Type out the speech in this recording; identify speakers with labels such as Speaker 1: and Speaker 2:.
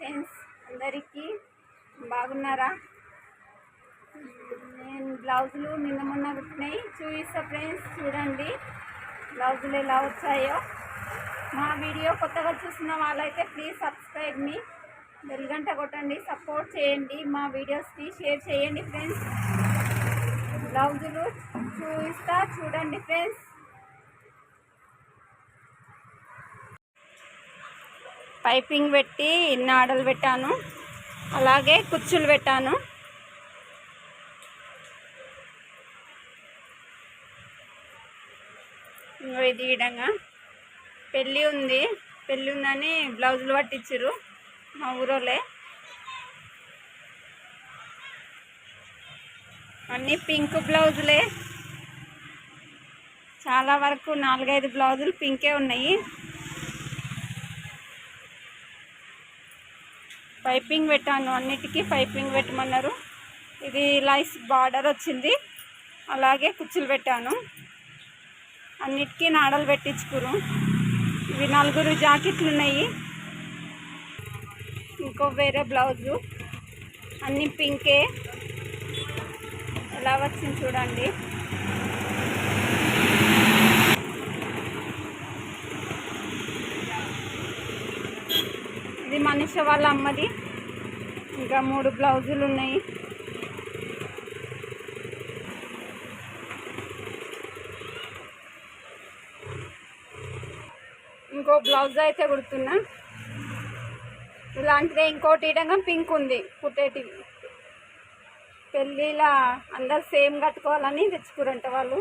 Speaker 1: Friends అందరికీ బాగున్నారా? నేను బ్లౌజులు నిన్న మొన్న పుట్టినాయి చూపిస్తా ఫ్రెండ్స్ చూడండి. బ్లౌజులు ఎలా వచ్చాయో. మా వీడియో కొత్తగా చూసిన వాళ్ళైతే ప్లీజ్ సబ్స్క్రైబ్ మీ గంట కొట్టండి సపోర్ట్ చేయండి మా వీడియోస్ని షేర్ చేయండి ఫ్రెండ్స్. బ్లౌజులు చూపిస్తా చూడండి ఫ్రెండ్స్. పైపింగ్ పెట్టి నాడలు పెట్టాను. అలాగే కుచ్చులు పెట్టాను. ఇంకో ఇది విధంగా. పెళ్ళి ఉంది. పెళ్ళి ఉందని బ్లౌజులు పట్టించారు మా ఊరోలే అన్నీ పింక్ బ్లౌజులే. చాలా వరకు నాలుగైదు బ్లౌజులు పింకే ఉన్నాయి. పైపింగ్ పెట్టాను అన్నిటికీ పైపింగ్ పెట్టమన్నారు. ఇది లైస్ బార్డర్ వచ్చింది. అలాగే కుచ్చులు పెట్టాను. అన్నిటికీ నాడలు పెట్టించుకురు. ఇవి నలుగురు జాకెట్లు ఉన్నాయి. ఇంకో వేరే బ్లౌజు. అన్నీ పింకే. ఎలా వచ్చింది చూడండి. ఇది మనిష వాళ్ళ అమ్మది. ఇంకా మూడు బ్లౌజులు ఉన్నాయి. ఇంకో బ్లౌజ్ అయితే కుడుతున్నా. ఇలాంటిదే ఇంకోటి ఇడంగా పింక్ ఉంది కుట్టేటివి. పెళ్ళిలా అందరు సేమ్ కట్టుకోవాలని తెచ్చుకురంట వాళ్ళు.